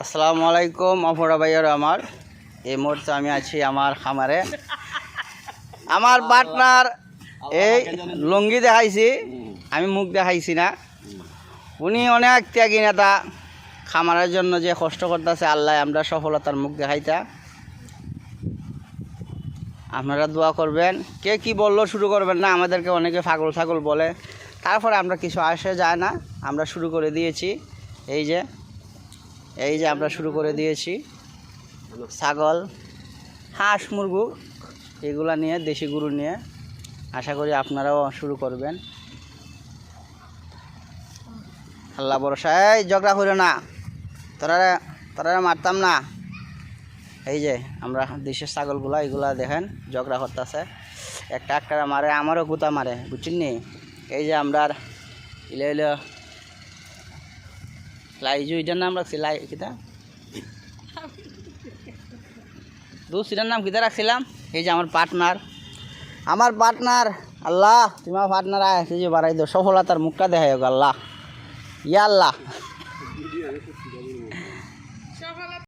আসসালামু আলাইকুম অপরা ভাইয়ার আমার। এই মুহূর্তে আমি আছি আমার খামারে। আমার পার্টনার এই লুঙ্গি দেখাইছি, আমি মুখ দেখাইছি না। উনি অনেক ত্যাগী নেতা। খামারের জন্য যে কষ্ট করতেছে, আল্লাহ আমরা সফলতার মুখ দেখাইতা। আপনারা দোয়া করবেন। কে কি বলল শুরু করবেন না, আমাদেরকে অনেকে ফাগল ছাগল বলে। তারপরে আমরা কিছু আসে যায় না। আমরা শুরু করে দিয়েছি। এই যে এই যে আমরা শুরু করে দিয়েছি। ছাগল, হাঁস, মুরগু, এগুলা নিয়ে, দেশি গরু নিয়ে। আশা করি আপনারাও শুরু করবেন। আল্লাহ ভরসা। এই, ঝগড়া করো না। তোরা তোরা মারতাম না। এই যে, আমরা দেশের ছাগলগুলা, এগুলা দেখেন, ঝগড়া করতেছে। একটা একটা মারে, আমারও গুতা মারে, বুঝছেন নি? এই যে আমরা ইলে ইলে লাইজু, এটার নাম রাখছি লাই, কিতা? দুসিটার নাম কিতা রাখছিলাম? এই যে আমার পার্টনার আমার পার্টনার আল্লাহ তোমার পার্টনার আয় যে বাড়াই দো সফলতার মুখটা দেখাই হোক, আল্লাহ। ইয়া আল্লাহ